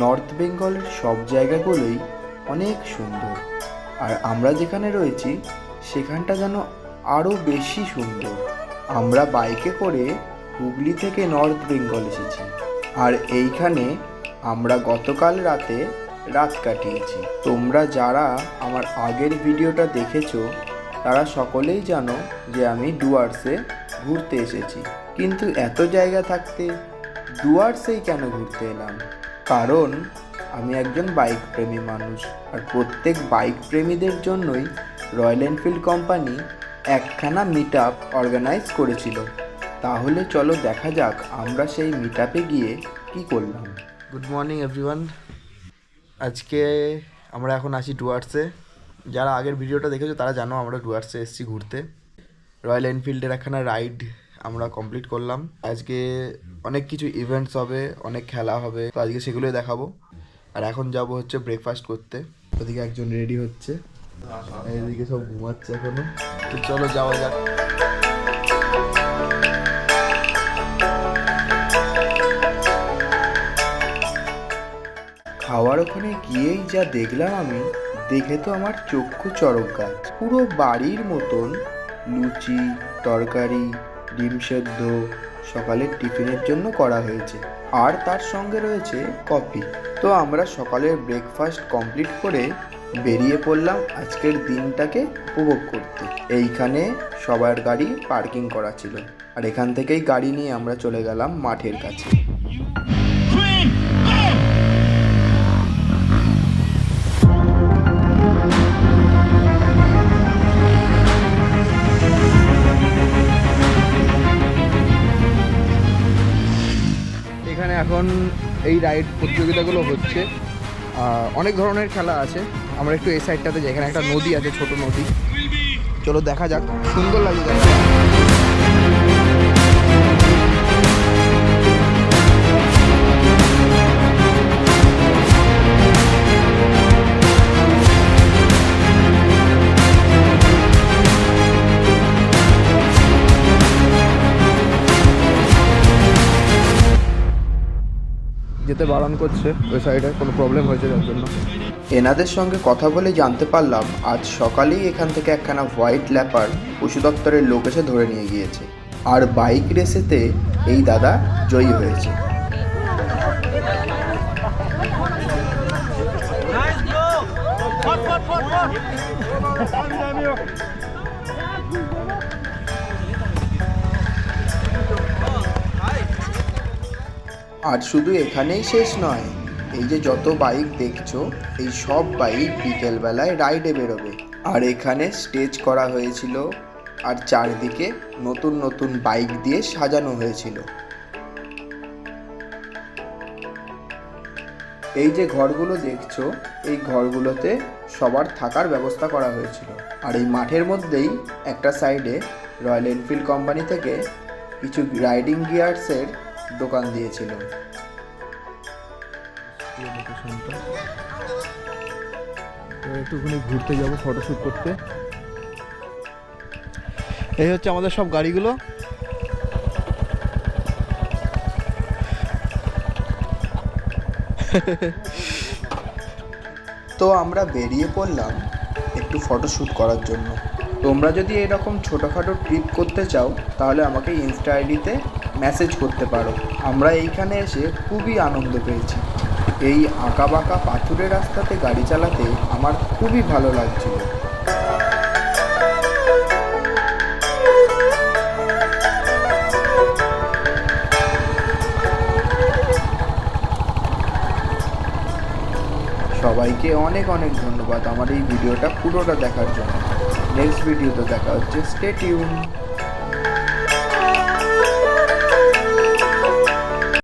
North বেঙ্গলের সব জায়গাগুলোই অনেক সুন্দর। আর আমরা যেখানে রয়েছি, সেখানটা যেন আরও বেশি সুন্দর। আমরা বাইকে করে হুগলি থেকে নর্থ বেঙ্গল এসেছি। আর এইখানে আমরা গতকাল রাতে রাত কাটিয়েছি। তোমরা যারা আমার আগের ভিডিওটা দেখেছ, তারা সকলেই জানো যে আমি ডুয়ার্সে ঘুরতে এসেছি। কিন্তু এত জায়গা থাকতে ডুয়ার্সেই কেন ঘুরতে এলাম? কারণ আমি একজন বাইক প্রেমী মানুষ আর প্রত্যেক বাইক প্রেমীদের জন্যই রয়্যাল এনফিল্ড কোম্পানি একখানা মিট আপ অর্গানাইজ করেছিল। তাহলে চলো দেখা যাক আমরা সেই মিট আপে গিয়ে কি করলাম। গুড মর্নিং এভরিওয়ান আজকে আমরা এখন আসি ডুয়ার্সে। যারা আগের ভিডিওটা দেখেছ তারা জানো আমরা ডুয়ার্সে এসেছি ঘুরতে। রয়্যাল এনফিল্ডের একখানা রাইড আমরা কমপ্লিট করলাম। আজকে অনেক কিছু ইভেন্টস হবে, অনেক খেলা হবে, তো আজকে সেগুলোই দেখাবো। আর এখন যাব হচ্ছে ব্রেকফাস্ট করতে। ওদিকে একজন রেডি হচ্ছে। এইদিকে সব ঘুমাচ্ছে এখনও। তো চলো যাওয়া যাক। খাওয়ার ওখানে গিয়েই যা দেখলাম আমি দেখে তো আমার চক্ষু চড়ক গাছ। পুরো বাড়ির মতন লুচি, তরকারি ডিম সেদ্ধ সকালের টিফিনের জন্য করা হয়েছে। আর তার সঙ্গে রয়েছে কফি। তো আমরা সকালের ব্রেকফাস্ট কমপ্লিট করে বেরিয়ে পড়লাম আজকের দিনটাকে উপভোগ করতে। এইখানে সবার গাড়ি পার্কিং করা ছিল। আর এখান থেকেই গাড়ি নিয়ে আমরা চলে গেলাম মাঠের কাছে। এখানে এই রাইড প্রতিযোগিতাগুলো হচ্ছে। অনেক ধরনের খেলা আছে। আমরা একটু এই সাইডটাতে যাই। এখানে একটা নদী আছে, ছোট নদী। চলো দেখা যাক। সুন্দর লাগে যেতে বারণ করছে ওই সাইডে কোনো প্রবলেম হয়েছে যার জন্য। এনাদের সঙ্গে কথা বলে জানতে পারলাম আজ সকালেই এখান থেকে একখানা হোয়াইট ল্যাপার পশু দপ্তরের লোক এসে ধরে নিয়ে গিয়েছে। আর বাইক রেসেতে এই দাদা জয়ী হয়েছে। আর শুধু এখানেই শেষ নয়, এই যে যত বাইক দেখছ, এই সব বাইক বিকেলবেলায় রাইডে বেরোবে। আর এখানে স্টেজ করা হয়েছিল, আর চারদিকে নতুন নতুন বাইক দিয়ে সাজানো হয়েছিল। এই যে ঘরগুলো দেখছ, এই ঘরগুলোতে সবার থাকার ব্যবস্থা করা হয়েছিল। আর এই মাঠের মধ্যেই একটা সাইডে রয়্যাল এনফিল্ড কোম্পানি থেকে কিছু রাইডিং গিয়ার্সের দোকান দিয়েছিল। একটুখানি ঘুরতে যাব ফটোশ্যুট করতে। এই হচ্ছে আমাদের সব গাড়িগুলো। তো আমরা বেরিয়ে পড়লাম একটু ফটোশ্যুট করার জন্য। তোমরা যদি এরকম ছোটোখাটো ট্রিপ করতে চাও তাহলে আমাকে ইনস্টা আইডিতে মেসেজ করতে পারো। আমরা এইখানে এসে খুবই আনন্দ পেয়েছি। এই আঁকা বাঁকা পাথুরের রাস্তাতে গাড়ি চালাতে আমার খুবই ভালো লাগছিল। সবাইকে অনেক অনেক ধন্যবাদ আমার এই ভিডিওটা পুরোটা দেখার জন্য। নেক্সট ভিডিওতে দেখা হচ্ছে। Stay tune